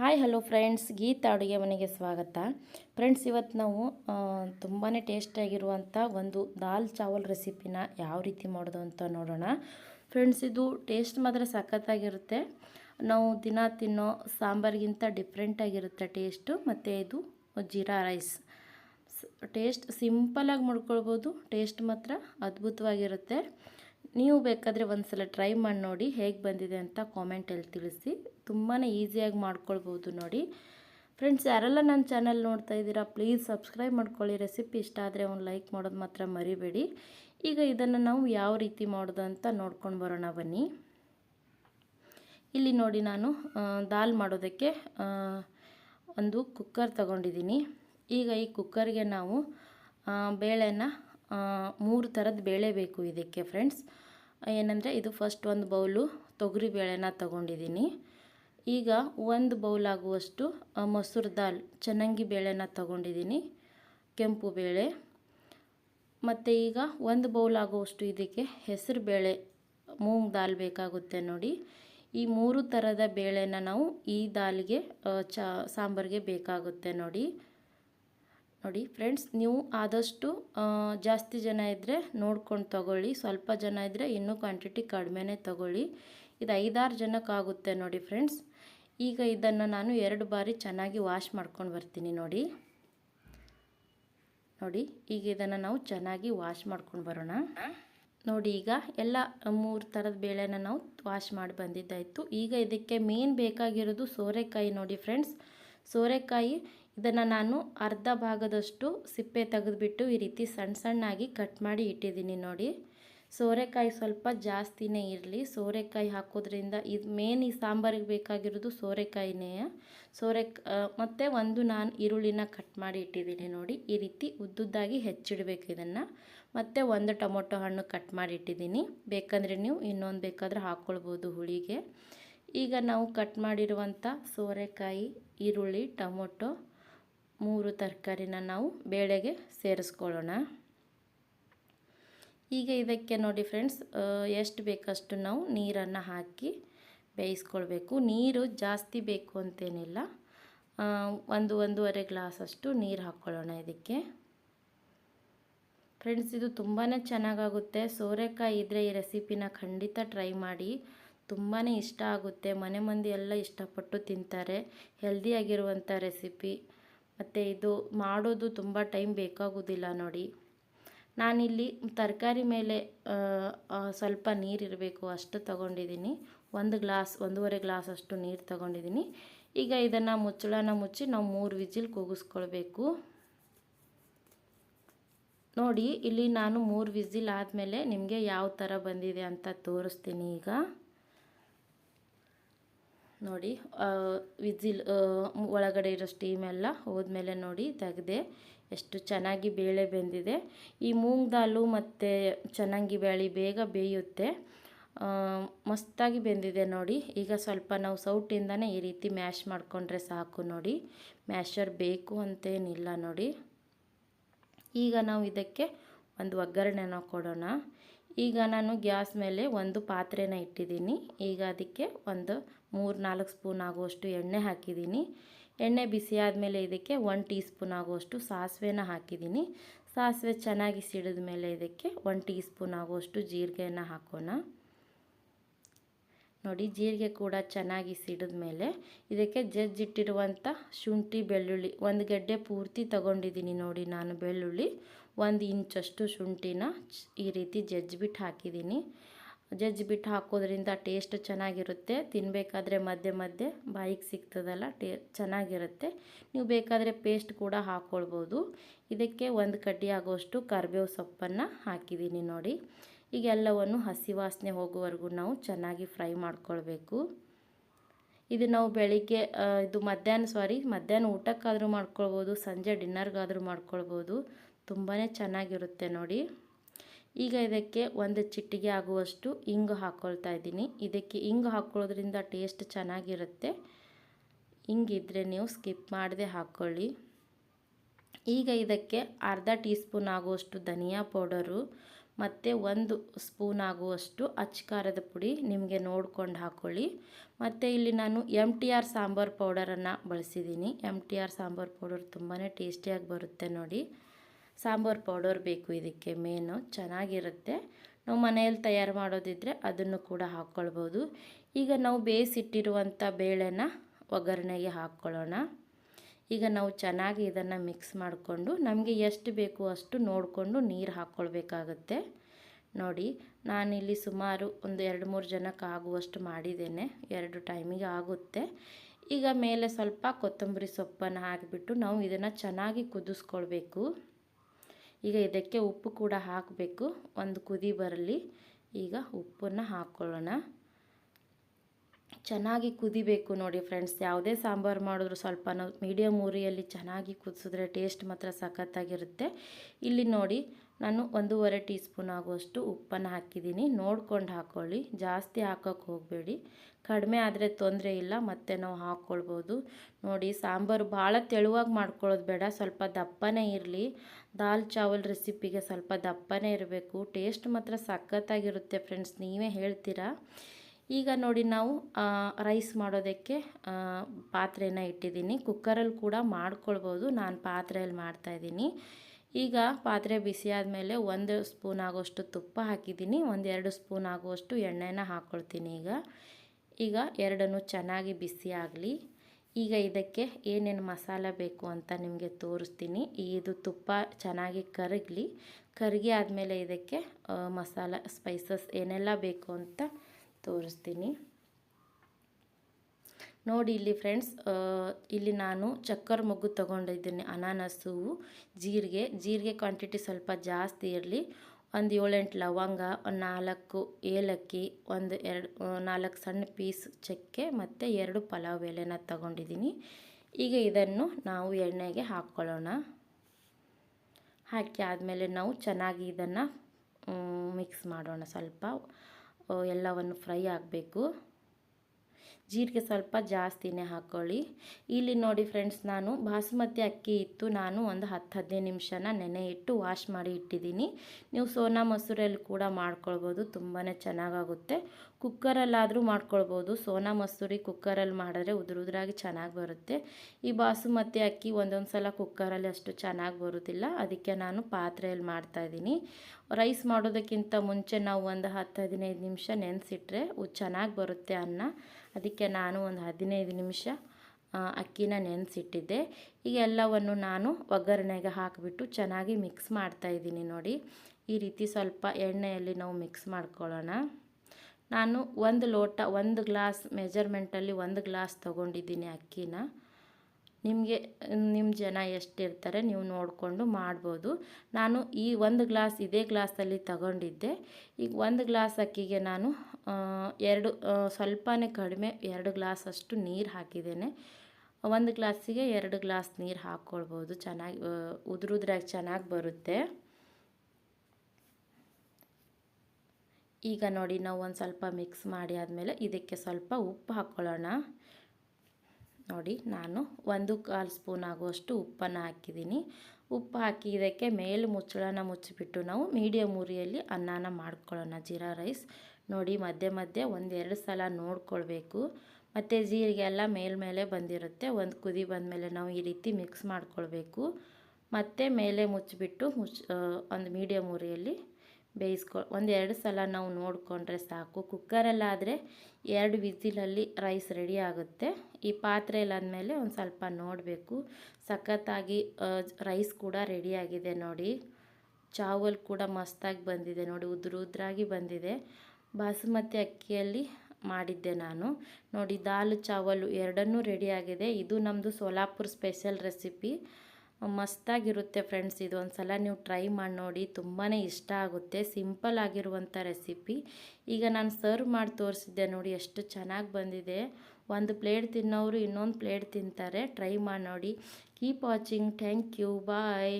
Hi, hello friends. Geetha ಅಡುಗೆ ಮನೆಗೆ ಸ್ವಾಗತ. ಫ್ರೆಂಡ್ಸ್, ಇವತ್ತು ನಾವು ತುಂಬಾ ಟೇಸ್ಟಿಯಾಗಿರುವಂಥ ಒಂದು ದಾಲ್ ಚಾವಲ್ ರೆಸಿಪಿನ ಯಾವ ರೀತಿ ಮಾಡೋದು ಅಂತ ನೋಡೋಣ. ಫ್ರೆಂಡ್ಸ್, ಇದು ಟೇಸ್ಟ್ ಮಾತ್ರ ಸಖತ್ತಾಗಿರುತ್ತೆ. ನಾವು ದಿನ ತಿನ್ನೋ ಸಾಂಬಾರಿಗಿಂತ ಡಿಫ್ರೆಂಟಾಗಿರುತ್ತೆ ಟೇಸ್ಟು. ಮತ್ತು ಇದು ಜೀರಾ ರೈಸ್. ಟೇಸ್ಟ್ ಸಿಂಪಲಾಗಿ ಮಾಡ್ಕೊಳ್ಬೋದು. ಟೇಸ್ಟ್ ಮಾತ್ರ ಅದ್ಭುತವಾಗಿರುತ್ತೆ. ನೀವು ಬೇಕಾದರೆ ಒಂದು ಸಲ ಟ್ರೈ ಮಾಡಿ ನೋಡಿ ಹೇಗೆ ಬಂದಿದೆ ಅಂತ ಕಾಮೆಂಟಲ್ಲಿ ತಿಳಿಸಿ. ತುಂಬಾ ಈಸಿಯಾಗಿ ಮಾಡ್ಕೊಳ್ಬೋದು ನೋಡಿ. ಫ್ರೆಂಡ್ಸ್ ಯಾರೆಲ್ಲ ನನ್ನ ಚಾನಲ್ ನೋಡ್ತಾ ಇದ್ದೀರಾ ಪ್ಲೀಸ್ ಸಬ್ಸ್ಕ್ರೈಬ್ ಮಾಡ್ಕೊಳ್ಳಿ. ರೆಸಿಪಿ ಇಷ್ಟ ಆದರೆ ಒಂದು ಲೈಕ್ ಮಾಡೋದು ಮಾತ್ರ ಮರಿಬೇಡಿ. ಈಗ ಇದನ್ನು ನಾವು ಯಾವ ರೀತಿ ಮಾಡೋದು ಅಂತ ನೋಡ್ಕೊಂಡು ಬರೋಣ ಬನ್ನಿ. ಇಲ್ಲಿ ನೋಡಿ ನಾನು ದಾಲ್ ಮಾಡೋದಕ್ಕೆ ಒಂದು ಕುಕ್ಕರ್ ತಗೊಂಡಿದ್ದೀನಿ. ಈಗ ಈ ಕುಕ್ಕರ್ಗೆ ನಾವು ಬೇಳೆನ ಮೂರು ಥರದ ಬೇಳೆ ಬೇಕು ಇದಕ್ಕೆ ಫ್ರೆಂಡ್ಸ್ ಏನಂದರೆ ಇದು ಫಸ್ಟ್ ಒಂದು ಬೌಲು ತೊಗರಿ ಬೇಳೆನ ತಗೊಂಡಿದ್ದೀನಿ. ಈಗ ಒಂದು ಬೌಲ್ ಆಗುವಷ್ಟು ಮೊಸರು ದಾಲ್, ಚೆನ್ನಂಗಿ ಬೇಳೆನ ತಗೊಂಡಿದ್ದೀನಿ ಕೆಂಪು ಬೇಳೆ. ಮತ್ತು ಈಗ ಒಂದು ಬೌಲ್ ಆಗುವಷ್ಟು ಇದಕ್ಕೆ ಹೆಸರು ಬೇಳೆ, ಮೂಂಗ್ ದಾಲ್ ಬೇಕಾಗುತ್ತೆ ನೋಡಿ. ಈ ಮೂರು ಥರದ ಬೇಳೆನ ನಾವು ಈ ದಾಲ್ಗೆ ಚ, ಸಾಂಬಾರಿಗೆ ಬೇಕಾಗುತ್ತೆ ನೋಡಿ. ನೋಡಿ ಫ್ರೆಂಡ್ಸ್, ನೀವು ಆದಷ್ಟು ಜಾಸ್ತಿ ಜನ ಇದ್ದರೆ ನೋಡ್ಕೊಂಡು ತಗೊಳ್ಳಿ. ಸ್ವಲ್ಪ ಜನ ಇದ್ದರೆ ಇನ್ನೂ ಕ್ವಾಂಟಿಟಿ ಕಡಿಮೆನೇ ತಗೊಳ್ಳಿ. ಇದು ಐದಾರು ಜನಕ್ಕಾಗುತ್ತೆ ನೋಡಿ ಫ್ರೆಂಡ್ಸ್. ಈಗ ಇದನ್ನು ನಾನು ಎರಡು ಬಾರಿ ಚೆನ್ನಾಗಿ ವಾಶ್ ಮಾಡ್ಕೊಂಡು ಬರ್ತೀನಿ ನೋಡಿ. ನೋಡಿ, ಈಗ ಇದನ್ನು ನಾವು ಚೆನ್ನಾಗಿ ವಾಶ್ ಮಾಡ್ಕೊಂಡು ಬರೋಣ. ನೋಡಿ, ಈಗ ಎಲ್ಲ ಮೂರು ಥರದ ಬೇಳೆನ ನಾವು ವಾಶ್ ಮಾಡಿ ಬಂದಿದ್ದಾಯಿತು. ಈಗ ಇದಕ್ಕೆ ಮೇನ್ ಬೇಕಾಗಿರೋದು ಸೋರೆಕಾಯಿ ನೋಡಿ ಫ್ರೆಂಡ್ಸ್. ಸೋರೆಕಾಯಿ ಇದನ್ನು ನಾನು ಅರ್ಧ ಭಾಗದಷ್ಟು ಸಿಪ್ಪೆ ತೆಗೆದುಬಿಟ್ಟು ಈ ರೀತಿ ಸಣ್ಣ ಸಣ್ಣಾಗಿ ಕಟ್ ಮಾಡಿ ಇಟ್ಟಿದ್ದೀನಿ ನೋಡಿ. ಸೋರೆಕಾಯಿ ಸ್ವಲ್ಪ ಜಾಸ್ತಿನೇ ಇರಲಿ. ಸೋರೆಕಾಯಿ ಹಾಕೋದ್ರಿಂದ ಇದು ಮೇನ್ ಈ ಸಾಂಬಾರಿಗೆ ಬೇಕಾಗಿರೋದು ಸೋರೆಕಾಯಿನೇ. ಸೋರೆ ಮತ್ತು ಒಂದು ನಾನು ಈರುಳ್ಳಿನ ಕಟ್ ಮಾಡಿ ಇಟ್ಟಿದ್ದೀನಿ ನೋಡಿ. ಈ ರೀತಿ ಉದ್ದುದ್ದಾಗಿ ಹೆಚ್ಚಿಡಬೇಕು ಇದನ್ನು. ಮತ್ತು ಒಂದು ಟೊಮೊಟೊ ಹಣ್ಣು ಕಟ್ ಮಾಡಿ ಇಟ್ಟಿದ್ದೀನಿ. ಬೇಕಂದರೆ ನೀವು ಇನ್ನೊಂದು ಬೇಕಾದರೆ ಹಾಕ್ಕೊಳ್ಬೋದು ಹುಳಿಗೆ. ಈಗ ನಾವು ಕಟ್ ಮಾಡಿರುವಂಥ ಸೋರೆಕಾಯಿ, ಈರುಳ್ಳಿ, ಟೊಮೊಟೊ ಮೂರು ತರಕಾರಿನ ನಾವು ಬೇಳೆಗೆ ಸೇರಿಸ್ಕೊಳ್ಳೋಣ. ಈಗ ಇದಕ್ಕೆ ನೋಡಿ ಫ್ರೆಂಡ್ಸ್ ಎಷ್ಟು ಬೇಕಷ್ಟು ನಾವು ನೀರನ್ನು ಹಾಕಿ ಬೇಯಿಸ್ಕೊಳ್ಬೇಕು. ನೀರು ಜಾಸ್ತಿ ಬೇಕು ಅಂತೇನಿಲ್ಲ. ಒಂದು ಒಂದೂವರೆ ಗ್ಲಾಸಷ್ಟು ನೀರು ಹಾಕ್ಕೊಳ್ಳೋಣ ಇದಕ್ಕೆ. ಫ್ರೆಂಡ್ಸ್ ಇದು ತುಂಬಾ ಚೆನ್ನಾಗಾಗುತ್ತೆ. ಸೋರೆಕಾಯಿ ಇದ್ದರೆ ಈ ರೆಸಿಪಿನ ಖಂಡಿತ ಟ್ರೈ ಮಾಡಿ. ತುಂಬಾ ಇಷ್ಟ ಆಗುತ್ತೆ. ಮನೆ ಮಂದಿ ಎಲ್ಲ ಇಷ್ಟಪಟ್ಟು ತಿಂತಾರೆ. ಹೆಲ್ದಿಯಾಗಿರುವಂಥ ರೆಸಿಪಿ ಮತ್ತು ಇದು ಮಾಡೋದು ತುಂಬ ಟೈಮ್ ಬೇಕಾಗೋದಿಲ್ಲ ನೋಡಿ. ನಾನಿಲ್ಲಿ ತರಕಾರಿ ಮೇಲೆ ಸ್ವಲ್ಪ ನೀರಿರಬೇಕು ಅಷ್ಟು ತಗೊಂಡಿದ್ದೀನಿ. ಒಂದು ಗ್ಲಾಸ್, ಒಂದೂವರೆ ಗ್ಲಾಸ್ ಅಷ್ಟು ನೀರು ತಗೊಂಡಿದ್ದೀನಿ. ಈಗ ಇದನ್ನು ಮುಚ್ಚಳನ ಮುಚ್ಚಿ ನಾವು ಮೂರು ವಿಜಿಲ್ ಕೂಗಿಸ್ಕೊಳ್ಬೇಕು. ನೋಡಿ, ಇಲ್ಲಿ ನಾನು ಮೂರು ವಿಸಿಲ್ ಆದಮೇಲೆ ನಿಮಗೆ ಯಾವ ಥರ ಬಂದಿದೆ ಅಂತ ತೋರಿಸ್ತೀನಿ ಈಗ. ನೋಡಿ ವಿಜಿಲ್ ಒಳಗಡೆ ಇರೋ ಸ್ಟೀಮೆಲ್ಲ ಹೋದ್ಮೇಲೆ ನೋಡಿ ತೆಗೆದೆ ಎಷ್ಟು ಚೆನ್ನಾಗಿ ಬೇಳೆ ಬೆಂದಿದೆ. ಈ ಮೂಂಗ್ ದಾಲು ಮತ್ತು ಚೆನ್ನಾಗಿ ಬೇಳೆ ಬೇಗ ಬೇಯುತ್ತೆ. ಮಸ್ತಾಗಿ ಬೆಂದಿದೆ ನೋಡಿ. ಈಗ ಸ್ವಲ್ಪ ನಾವು ಸೌಟಿಂದನೇ ಈ ರೀತಿ ಮ್ಯಾಶ್ ಮಾಡಿಕೊಂಡ್ರೆ ಸಾಕು ನೋಡಿ. ಮ್ಯಾಶರ್ ಬೇಕು ಅಂತೇನಿಲ್ಲ ನೋಡಿ. ಈಗ ನಾವು ಇದಕ್ಕೆ ಒಂದು ಒಗ್ಗರಣೆನ ಕೊಡೋಣ. ಈಗ ನಾನು ಗ್ಯಾಸ್ ಮೇಲೆ ಒಂದು ಪಾತ್ರೆನ ಇಟ್ಟಿದ್ದೀನಿ. ಈಗ ಅದಕ್ಕೆ ಒಂದು ಮೂರು ನಾಲ್ಕು ಸ್ಪೂನ್ ಆಗುವಷ್ಟು ಎಣ್ಣೆ ಹಾಕಿದ್ದೀನಿ. ಎಣ್ಣೆ ಬಿಸಿ ಆದಮೇಲೆ ಇದಕ್ಕೆ ಒನ್ ಟೀ ಸ್ಪೂನ್ ಆಗುವಷ್ಟು ಸಾಸಿವೆನ ಹಾಕಿದ್ದೀನಿ. ಸಾಸಿವೆ ಚೆನ್ನಾಗಿ ಸಿಡಿದ ಮೇಲೆ ಇದಕ್ಕೆ ಒನ್ ಟೀ ಸ್ಪೂನ್ ಆಗುವಷ್ಟು ಜೀರಿಗೆಯನ್ನು ಹಾಕೋಣ. ನೋಡಿ, ಜೀರಿಗೆ ಕೂಡ ಚೆನ್ನಾಗಿ ಸಿಡಿದ ಮೇಲೆ ಇದಕ್ಕೆ ಜಜ್ಜಿಟ್ಟಿರುವಂಥ ಶುಂಠಿ, ಬೆಳ್ಳುಳ್ಳಿ ಒಂದು ಗಡ್ಡೆ ಪೂರ್ತಿ ತಗೊಂಡಿದ್ದೀನಿ ನೋಡಿ ನಾನು ಬೆಳ್ಳುಳ್ಳಿ. ಒಂದು ಇಂಚಷ್ಟು ಶುಂಠಿನ ಈ ರೀತಿ ಜಜ್ಜಿಬಿಟ್ಟು ಹಾಕಿದ್ದೀನಿ. ಜಜ್ಜಿಬಿಟ್ಟು ಹಾಕೋದ್ರಿಂದ ಟೇಸ್ಟ್ ಚೆನ್ನಾಗಿರುತ್ತೆ. ತಿನ್ನಬೇಕಾದ್ರೆ ಮಧ್ಯೆ ಮಧ್ಯೆ ಬಾಯಿಗೆ ಸಿಗ್ತದಲ್ಲ, ಟೇ, ಚೆನ್ನಾಗಿರುತ್ತೆ. ನೀವು ಬೇಕಾದರೆ ಪೇಸ್ಟ್ ಕೂಡ ಹಾಕ್ಕೊಳ್ಬೋದು ಇದಕ್ಕೆ ಒಂದು ಕಡ್ಡಿ ಆಗೋಷ್ಟು ಕರಿಬೇವು ಸೊಪ್ಪನ್ನು ಹಾಕಿದ್ದೀನಿ ನೋಡಿ. ಈಗ ಎಲ್ಲವನ್ನು ಹಸಿ ವಾಸನೆ ಹೋಗುವವರೆಗೂ ನಾವು ಚೆನ್ನಾಗಿ ಫ್ರೈ ಮಾಡ್ಕೊಳ್ಬೇಕು. ಇದು ನಾವು ಬೆಳಿಗ್ಗೆ ಇದು ಮಧ್ಯಾಹ್ನ, ಸಾರಿ, ಮಧ್ಯಾಹ್ನ ಊಟಕ್ಕಾದರೂ ಮಾಡ್ಕೊಳ್ಬೋದು, ಸಂಜೆ ಡಿನ್ನರ್ಗಾದರೂ ಮಾಡ್ಕೊಳ್ಬೋದು. ತುಂಬಾ ಚೆನ್ನಾಗಿರುತ್ತೆ ನೋಡಿ. ಈಗ ಇದಕ್ಕೆ ಒಂದು ಚಿಟ್ಟಿಗೆ ಆಗುವಷ್ಟು ಇಂಗು ಹಾಕ್ಕೊಳ್ತಾ ಇದ್ದೀನಿ. ಇದಕ್ಕೆ ಇಂಗು ಹಾಕ್ಕೊಳ್ಳೋದ್ರಿಂದ ಟೇಸ್ಟ್ ಚೆನ್ನಾಗಿರುತ್ತೆ. ಹಿಂಗಿದ್ರೆ ನೀವು ಸ್ಕಿಪ್ ಮಾಡದೆ ಹಾಕ್ಕೊಳ್ಳಿ ಈಗ ಇದಕ್ಕೆ ಅರ್ಧ ಟೀ ಸ್ಪೂನ್ ಆಗುವಷ್ಟು ಧನಿಯಾ ಪೌಡರು ಮತ್ತು ಒಂದು ಸ್ಪೂನ್ ಆಗುವಷ್ಟು ಅಚ್ಕಾರದ ಪುಡಿ ನಿಮಗೆ ನೋಡ್ಕೊಂಡು ಹಾಕ್ಕೊಳ್ಳಿ ಮತ್ತು ಇಲ್ಲಿ ನಾನು ಎಂ ಟಿ ಆರ್ ಸಾಂಬಾರು ಪೌಡರನ್ನು ಬಳಸಿದ್ದೀನಿ. M T R sambar powder ತುಂಬಾ ಟೇಸ್ಟಿಯಾಗಿ ಬರುತ್ತೆ ನೋಡಿ. ಸಾಂಬಾರು ಪೌಡರ್ ಬೇಕು, ಇದಕ್ಕೆ ಮೇನು ಚೆನ್ನಾಗಿರುತ್ತೆ. ನಾವು ಮನೆಯಲ್ಲಿ ತಯಾರು ಮಾಡೋದಿದ್ದರೆ ಅದನ್ನು ಕೂಡ ಹಾಕ್ಕೊಳ್ಬೋದು. ಈಗ ನಾವು ಬೇಯಿಸಿಟ್ಟಿರುವಂಥ ಬೇಳೆನ ಒಗ್ಗರಣೆಗೆ ಹಾಕ್ಕೊಳ್ಳೋಣ. ಈಗ ನಾವು ಚೆನ್ನಾಗಿ ಇದನ್ನು ಮಿಕ್ಸ್ ಮಾಡಿಕೊಂಡು ನಮಗೆ ಎಷ್ಟು ಬೇಕು ಅಷ್ಟು ನೋಡಿಕೊಂಡು ನೀರು ಹಾಕ್ಕೊಳ್ಬೇಕಾಗತ್ತೆ. ನೋಡಿ, ನಾನಿಲ್ಲಿ ಸುಮಾರು ಒಂದು ಎರಡು ಮೂರು ಜನಕ್ಕೆ ಆಗುವಷ್ಟು ಮಾಡಿದ್ದೇನೆ. ಎರಡು ಟೈಮಿಗೆ ಆಗುತ್ತೆ. ಈಗ ಮೇಲೆ ಸ್ವಲ್ಪ ಕೊತ್ತಂಬರಿ ಸೊಪ್ಪನ್ನು ಹಾಕಿಬಿಟ್ಟು ನಾವು ಇದನ್ನು ಚೆನ್ನಾಗಿ ಕುದಿಸ್ಕೊಳ್ಬೇಕು. ಈಗ ಇದಕ್ಕೆ ಉಪ್ಪು ಕೂಡ ಹಾಕಬೇಕು. ಒಂದು ಕುದಿ ಬರಲಿ. ಈಗ ಉಪ್ಪನ್ನು ಹಾಕ್ಕೊಳ್ಳೋಣ ಚೆನ್ನಾಗಿ ಕುದಿಬೇಕು ನೋಡಿ ಫ್ರೆಂಡ್ಸ್. ಯಾವುದೇ ಸಾಂಬಾರು ಮಾಡಿದ್ರು ಸ್ವಲ್ಪ ಮೀಡಿಯಮ್ ಉರಿಯಲ್ಲಿ ಚೆನ್ನಾಗಿ ಕುದಿಸಿದ್ರೆ ಟೇಸ್ಟ್ ಮಾತ್ರ ಸಖತ್ತಾಗಿರುತ್ತೆ. ಇಲ್ಲಿ ನೋಡಿ, ನಾನು ಒಂದೂವರೆ ಟೀ ಸ್ಪೂನ್ ಆಗುವಷ್ಟು ಉಪ್ಪನ್ನು ಹಾಕಿದ್ದೀನಿ. ನೋಡ್ಕೊಂಡು ಹಾಕ್ಕೊಳ್ಳಿ ಜಾಸ್ತಿ ಹಾಕೋಕ್ಕೆ ಹೋಗಬೇಡಿ. ಕಡಿಮೆ ಆದರೆ ತೊಂದರೆ ಇಲ್ಲ, ಮತ್ತೆ ನಾವು ಹಾಕ್ಕೊಳ್ಬೋದು ನೋಡಿ, ಸಾಂಬಾರು ಭಾಳ ತೆಳುವಾಗಿ ಮಾಡ್ಕೊಳ್ಳೋದು ಬೇಡ. ಸ್ವಲ್ಪ ದಪ್ಪನೇ ಇರಲಿ. ದಾಲ್ ಚಾವಲ್ ರೆಸಿಪಿಗೆ ಸ್ವಲ್ಪ ದಪ್ಪನೇ ಇರಬೇಕು. ಟೇಸ್ಟ್ ಮಾತ್ರ ಸಖತ್ತಾಗಿರುತ್ತೆ ಫ್ರೆಂಡ್ಸ್. ನೀವೇ ಹೇಳ್ತೀರಾ? ಈಗ ನೋಡಿ ನಾವು ರೈಸ್ ಮಾಡೋದಕ್ಕೆ ಪಾತ್ರೆನ ಇಟ್ಟಿದ್ದೀನಿ. ಕುಕ್ಕರಲ್ಲಿ ಕೂಡ ಮಾಡ್ಕೊಳ್ಬೋದು. ನಾನು ಪಾತ್ರೆಯಲ್ಲಿ ಮಾಡ್ತಾಯಿದ್ದೀನಿ ಈಗ ಪಾತ್ರೆ ಬಿಸಿ ಆದಮೇಲೆ ಒಂದು ಸ್ಪೂನ್ ಆಗೋಷ್ಟು ತುಪ್ಪ ಹಾಕಿದ್ದೀನಿ. ಒಂದೆರಡು ಸ್ಪೂನ್ ಆಗುವಷ್ಟು ಎಣ್ಣೆನ ಹಾಕ್ಕೊಳ್ತೀನಿ ಈಗ. ಈಗ ಎರಡನ್ನು ಚೆನ್ನಾಗಿ ಬಿಸಿ ಆಗಲಿ. ಈಗ ಇದಕ್ಕೆ ಏನೇನು ಮಸಾಲ ಬೇಕು ಅಂತ ನಿಮಗೆ ತೋರಿಸ್ತೀನಿ. ಇದು ತುಪ್ಪ ಚೆನ್ನಾಗಿ ಕರಗಲಿ. ಕರಗಿ ಆದಮೇಲೆ ಇದಕ್ಕೆ ಮಸಾಲ ಸ್ಪೈಸಸ್ ಏನೆಲ್ಲ ಬೇಕು ಅಂತ ತೋರಿಸ್ತೀನಿ. ನೋಡಿ ಇಲ್ಲಿ ಫ್ರೆಂಡ್ಸ್ ಇಲ್ಲಿ ನಾನು ಚಕ್ಕರ್ ಮೊಗ್ಗು ತೊಗೊಂಡಿದ್ದೀನಿ, ಅನಾನಸು, ಜೀರಿಗೆ. ಜೀರಿಗೆ ಕ್ವಾಂಟಿಟಿ ಸ್ವಲ್ಪ ಜಾಸ್ತಿ ಇರಲಿ. ಒಂದು ಏಳೆಂಟು ಲವಂಗ, ಒಂದು ನಾಲ್ಕು ಏಲಕ್ಕಿ, ಒಂದು ಎರಡು ನಾಲ್ಕು ಸಣ್ಣ ಪೀಸ್ ಚಕ್ಕೆ ಮತ್ತು ಎರಡು ಪಲಾವ್ ಎಲೆನ ತಗೊಂಡಿದ್ದೀನಿ. ಈಗ ಇದನ್ನು ನಾವು ಎಣ್ಣೆಗೆ ಹಾಕ್ಕೊಳ್ಳೋಣ. ಹಾಕಿ ಆದಮೇಲೆ ನಾವು ಚೆನ್ನಾಗಿ ಇದನ್ನು ಮಿಕ್ಸ್ ಮಾಡೋಣ ಸ್ವಲ್ಪ. ಎಲ್ಲವನ್ನು ಫ್ರೈ ಆಗಬೇಕು. ಜೀರಿಗೆ ಸ್ವಲ್ಪ ಜಾಸ್ತಿನೇ ಹಾಕ್ಕೊಳ್ಳಿ ಇಲ್ಲಿ ನೋಡಿ ಫ್ರೆಂಡ್ಸ್, ನಾನು ಬಾಸುಮತಿ ಅಕ್ಕಿ ಇತ್ತು. ನಾನು ಒಂದು ಹತ್ತು, ಹದಿನೈದು ನಿಮಿಷನ ನೆನೆ ಇಟ್ಟು ವಾಶ್ ಮಾಡಿ ಇಟ್ಟಿದ್ದೀನಿ. ನೀವು ಸೋನಾ ಮೊಸರಲ್ಲಿ ಕೂಡ ಮಾಡ್ಕೊಳ್ಬೋದು. ತುಂಬಾ ಚೆನ್ನಾಗಾಗುತ್ತೆ. ಕುಕ್ಕರಲ್ಲಾದರೂ ಮಾಡ್ಕೊಳ್ಬೋದು. ಸೋನಾ ಮಸೂರಿ ಕುಕ್ಕರಲ್ಲಿ ಮಾಡಿದ್ರೆ ಉದುರುದ್ರಾಗಿ ಚೆನ್ನಾಗಿ ಬರುತ್ತೆ. ಈ ಬಾಸುಮತಿ ಅಕ್ಕಿ ಒಂದೊಂದು ಸಲ ಕುಕ್ಕರಲ್ಲಿ ಅಷ್ಟು ಚೆನ್ನಾಗಿ ಬರೋದಿಲ್ಲ. ಅದಕ್ಕೆ ನಾನು ಪಾತ್ರೆಯಲ್ಲಿ ಮಾಡ್ತಾಯಿದ್ದೀನಿ ರೈಸ್ ಮಾಡೋದಕ್ಕಿಂತ ಮುಂಚೆ ನಾವು ಒಂದು ಹತ್ತು, ಹದಿನೈದು ನಿಮಿಷ ನೆನೆಸಿಟ್ರೆ ಚೆನ್ನಾಗಿ ಬರುತ್ತೆ ಅನ್ನ. ಅದಕ್ಕೆ ನಾನು ಒಂದು ಹದಿನೈದು ನಿಮಿಷ ಅಕ್ಕಿನ ನೆನೆಸಿಟ್ಟಿದ್ದೆ. ಈಗ ಎಲ್ಲವನ್ನು ನಾನು ಒಗ್ಗರಣೆಗೆ ಹಾಕಿಬಿಟ್ಟು ಚೆನ್ನಾಗಿ ಮಿಕ್ಸ್ ಮಾಡ್ತಾಯಿದ್ದೀನಿ ನೋಡಿ. ಈ ರೀತಿ ಸ್ವಲ್ಪ ಎಣ್ಣೆಯಲ್ಲಿ ನಾವು ಮಿಕ್ಸ್ ಮಾಡ್ಕೊಳ್ಳೋಣ. ನಾನು ಒಂದು ಲೋಟ, ಒಂದು ಗ್ಲಾಸ್ ಮೆಜರ್ಮೆಂಟಲ್ಲಿ ಒಂದು ಗ್ಲಾಸ್ ತೊಗೊಂಡಿದ್ದೀನಿ ಅಕ್ಕಿನ. ನಿಮಗೆ ನಿಮ್ಮ ಜನ ಎಷ್ಟಿರ್ತಾರೆ ನೀವು ನೋಡಿಕೊಂಡು ಮಾಡ್ಬೋದು. ನಾನು ಈ ಒಂದು ಗ್ಲಾಸ್, ಇದೇ ಗ್ಲಾಸಲ್ಲಿ ತಗೊಂಡಿದ್ದೆ. ಈಗ ಒಂದು ಗ್ಲಾಸ್ ಅಕ್ಕಿಗೆ ನಾನು ಎರಡು ಸ್ವಲ್ಪನೇ ಕಡಿಮೆ ಎರಡು ಗ್ಲಾಸ್ ಅಷ್ಟು ನೀರು ಹಾಕಿದ್ದೇನೆ. ಒಂದು ಗ್ಲಾಸಿಗೆ ಎರಡು ಗ್ಲಾಸ್ ನೀರು ಹಾಕ್ಕೊಳ್ಬೋದು ಚೆನ್ನಾಗಿ ಉದುರುದ್ರಾಗಿ ಚೆನ್ನಾಗಿ ಬರುತ್ತೆ. ಈಗ ನೋಡಿ, ನಾವು ಒಂದು ಸ್ವಲ್ಪ ಮಿಕ್ಸ್ ಮಾಡಿ ಆದಮೇಲೆ ಇದಕ್ಕೆ ಸ್ವಲ್ಪ ಉಪ್ಪು ಹಾಕ್ಕೊಳ್ಳೋಣ ನೋಡಿ, ನಾನು ಒಂದು ಕಾಲು ಸ್ಪೂನ್ ಆಗುವಷ್ಟು ಉಪ್ಪನ್ನು ಹಾಕಿದ್ದೀನಿ. ಉಪ್ಪು ಹಾಕಿ ಇದಕ್ಕೆ ಮೇಲೆ ಮುಚ್ಚಳನ ಮುಚ್ಚಿಬಿಟ್ಟು ನಾವು ಮೀಡಿಯಮ್ ಉರಿಯಲ್ಲಿ ಅನ್ನನ ಮಾಡ್ಕೊಳ್ಳೋಣ. ಜೀರಾ ರೈಸ್ ನೋಡಿ, ಮಧ್ಯೆ ಮಧ್ಯೆ ಒಂದೆರಡು ಸಲ ನೋಡ್ಕೊಳ್ಬೇಕು. ಮತ್ತು ಜೀರಿಗೆ ಎಲ್ಲ ಮೇಲ್ಮೇಲೆ ಬಂದಿರುತ್ತೆ. ಒಂದು ಕುದಿ ಬಂದಮೇಲೆ ನಾವು ಈ ರೀತಿ ಮಿಕ್ಸ್ ಮಾಡ್ಕೊಳ್ಬೇಕು. ಮತ್ತು ಮೇಲೆ ಮುಚ್ಚಿಬಿಟ್ಟು ಮುಚ್ಚ ಒಂದು ಮೀಡಿಯಮ್ ಉರಿಯಲ್ಲಿ ಬೇಯಿಸ್ಕೊ ಒಂದು ಎರಡು ಸಲ ನಾವು ನೋಡಿಕೊಂಡ್ರೆ ಸಾಕು. ಕುಕ್ಕರಲ್ಲಾದರೆ ಎರಡು ವಿಸಿಲಲ್ಲಿ ರೈಸ್ ರೆಡಿ ಆಗುತ್ತೆ. ಈ ಪಾತ್ರೆಯಲ್ಲಿ ಆದಮೇಲೆ ಒಂದು ಸ್ವಲ್ಪ ನೋಡಬೇಕು. ಸಖತ್ತಾಗಿ ರೈಸ್ ಕೂಡ ರೆಡಿಯಾಗಿದೆ ನೋಡಿ. ಚಾವಲ್ ಕೂಡ ಮಸ್ತಾಗಿ ಬಂದಿದೆ ನೋಡಿ, ಉದುರು ಉದ್ರಾಗಿ ಬಂದಿದೆ. ಬಾಸುಮತಿ ಅಕ್ಕಿಯಲ್ಲಿ ಮಾಡಿದ್ದೆ ನಾನು. ನೋಡಿ, ದಾಲ್, ಚಾವಲು ಎರಡನ್ನೂ ರೆಡಿಯಾಗಿದೆ ಇದು ನಮ್ಮದು ಸೋಲಾಪುರ್ ಸ್ಪೆಷಲ್ ರೆಸಿಪಿ. ಮಸ್ತಾಗಿರುತ್ತೆ ಫ್ರೆಂಡ್ಸ್ ಇದು ಒಂದು ಸಲ ನೀವು ಟ್ರೈ ಮಾಡಿ ನೋಡಿ ತುಂಬಾ ಇಷ್ಟ ಆಗುತ್ತೆ. ಸಿಂಪಲ್ ಆಗಿರುವಂಥ ರೆಸಿಪಿ ಈಗ ನಾನು ಸರ್ವ್ ಮಾಡಿ ತೋರಿಸಿದ್ದೆ ನೋಡಿ, ಎಷ್ಟು ಚೆನ್ನಾಗಿ ಬಂದಿದೆ. ಒಂದು ಪ್ಲೇಟ್ ತಿನ್ನೋರು ಇನ್ನೊಂದು ಪ್ಲೇಟ್ ತಿಂತಾರೆ. ಟ್ರೈ ಮಾಡಿ ನೋಡಿ. Keep watching thank you bye